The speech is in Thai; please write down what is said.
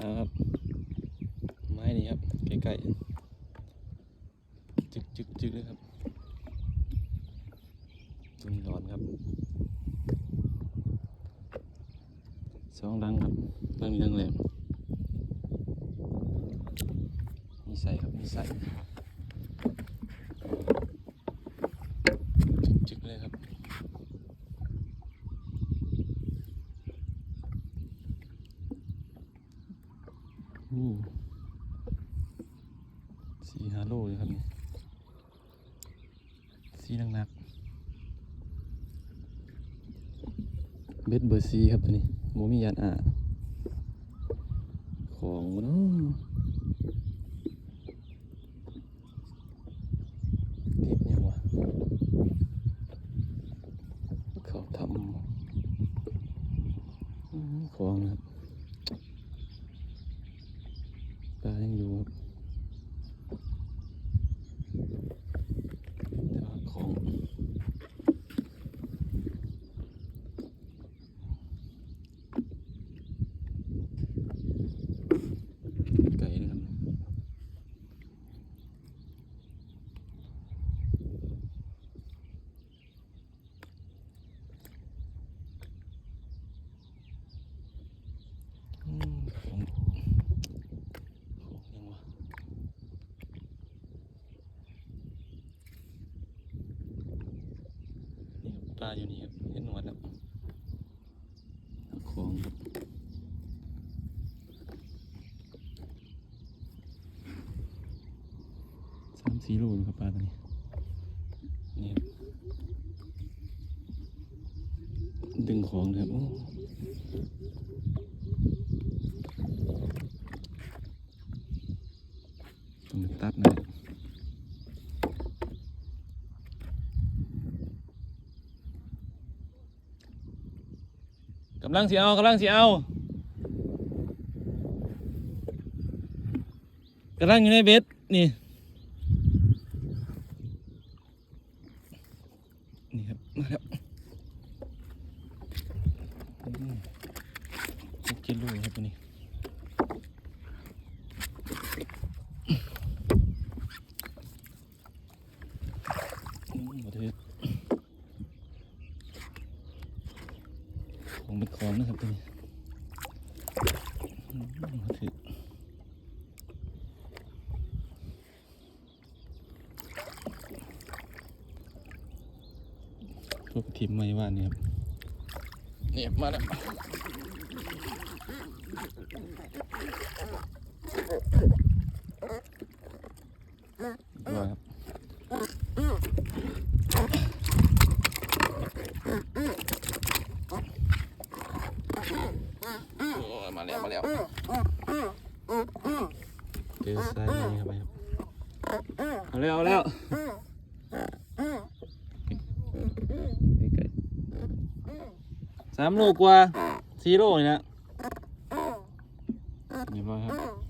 ครับ ไม้นี่ครับใกล้ๆจึกจึกจึกเลยครับจุนร้อนครับสองดังครับดังนี้ดังแหลมมีใส่ครับมีใส่จึกจึกเลยครับ อู้สีฮาโลเลยครับนี่สีหนักๆเบ็ดเบอร์ซีครับตัวนี้โมมียานอ่าของเนาะติดยังวะเขาทำอืมของนะครับ ปลายังอยู่ครับแต่ว่าของไก่นะครับอืมของ ยังวะนี่ครับ ปลาอยู่นี่ครับเห็นหนวดแล้วของครับสามสี่โลอยู่ครับปลาตัวนี้นี่ครับดึงของนะครับโอ้ต้องตัดนะครับำลังสิเอากำลังสิเอากำลังอยู่ในเบ็ดนี่นี่ครับมาแล้วอืมหกกิโลครับตัวนี้มมาเถอะ ของเป็นของนะครับตัวนี้อืมาเถอพวกทีมไม่ว่านี่ครับเนี่ยมาแล้วเมาแล้วมาแล้วเดินซ้ายไปครับไรัเอาแล้วเอาแล้วสามโลกว่าสี่โลเลยนะเรียบร้ยครับ